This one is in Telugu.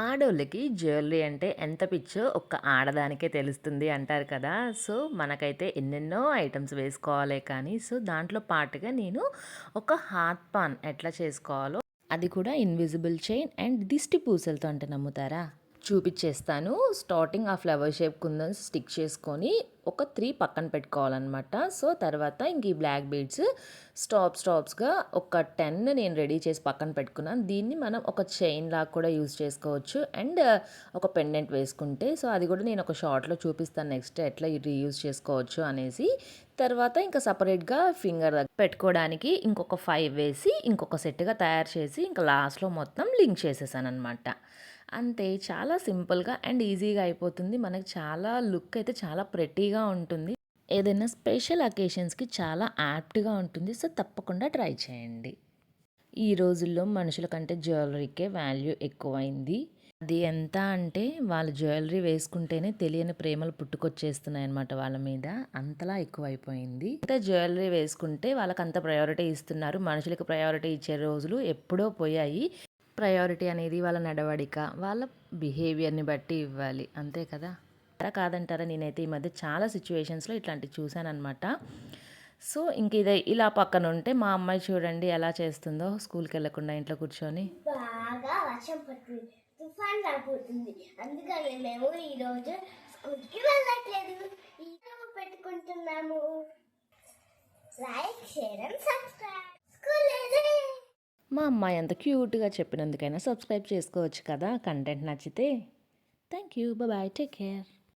ఆడోళ్ళకి జ్యువెలరీ అంటే ఎంత పిచ్చో ఒక్క ఆడదానికే తెలుస్తుంది అంటారు కదా. సో మనకైతే ఎన్నెన్నో ఐటమ్స్ వేసుకోవాలి కానీ సో దాంట్లో పాటుగా నేను ఒక హాత్ పాన్ ఎట్లా చేసుకోవాలో అది కూడా ఇన్విజిబుల్ చైన్ అండ్ దిష్టి పూసలతో అంటే నమ్ముతారా? చూపించేస్తాను స్టార్టింగ్ ఆ ఫ్లవర్ షేప్ కుందని స్టిక్ చేసుకొని ఒక త్రీ పక్కన పెట్టుకోవాలన్నమాట. సో తర్వాత ఇంక ఈ బ్లాక్ బీడ్స్ స్టాప్ స్టాప్స్గా ఒక టెన్ నేను రెడీ చేసి పక్కన పెట్టుకున్నాను. దీన్ని మనం ఒక చైన్ లాగా కూడా యూజ్ చేసుకోవచ్చు. అండ్ ఒక పెండెంట్ వేసుకుంటే సో అది కూడా నేను ఒక షార్ట్లో చూపిస్తాను నెక్స్ట్ ఎట్లా రీయూజ్ చేసుకోవచ్చు అనేసి. తర్వాత ఇంకా సపరేట్గా ఫింగర్ పెట్టుకోవడానికి ఇంకొక ఫైవ్ వేసి ఇంకొక సెట్గా తయారు చేసి ఇంకా లాస్ట్లో మొత్తం లింక్ చేసేసాను అనమాట అంతే చాలా సింపుల్గా అండ్ ఈజీగా అయిపోతుంది. మనకి చాలా లుక్ అయితే చాలా ప్రెటీగా ఉంటుంది. ఏదైనా స్పెషల్ అకేషన్స్కి చాలా యాప్ట్గా ఉంటుంది. సో తప్పకుండా ట్రై చేయండి. ఈ రోజుల్లో మనుషుల కంటే జ్యువెలరీకే వాల్యూ ఎక్కువైంది. అది ఎంత అంటే వాళ్ళు జ్యువెలరీ వేసుకుంటేనే తెలియని ప్రేమలు పుట్టుకొచ్చేస్తున్నాయి అనమాట వాళ్ళ మీద. అంతలా ఎక్కువైపోయింది. అంటే జ్యువెలరీ వేసుకుంటే వాళ్ళకి అంత ప్రయారిటీ ఇస్తున్నారు. మనుషులకు ప్రయారిటీ ఇచ్చే రోజులు ఎప్పుడో పోయాయి. ప్రయారిటీ అనేది వాళ్ళ నడవడిక. వాళ్ళ బిహేవియర్ని బట్టి ఇవ్వాలి. అంతే కదా? కాదంటారా నేనైతే ఈ మధ్య చాలా సిచ్యువేషన్స్లో ఇట్లాంటివి చూశానమాట సో ఇంక ఇదే ఇలా పక్కన ఉంటే మా అమ్మాయి చూడండి ఎలా చేస్తుందో స్కూల్కి వెళ్ళకుండా ఇంట్లో కూర్చొని. బాగా వర్షం పడుతుంది. తుఫాన్ రాబోతుంది. అందుకని మేము ఈరోజు స్కూల్కి వెళ్ళట్లేదు. ఈరోజు పెట్టుకుంటున్నాము. Like share and subscribe. School మా అమ్మాయి అంత క్యూట్గా చెప్పినందుకైనా సబ్స్క్రైబ్ చేసుకోవచ్చు కదా కంటెంట్ నచ్చితే. Thank you. Bye. Take care.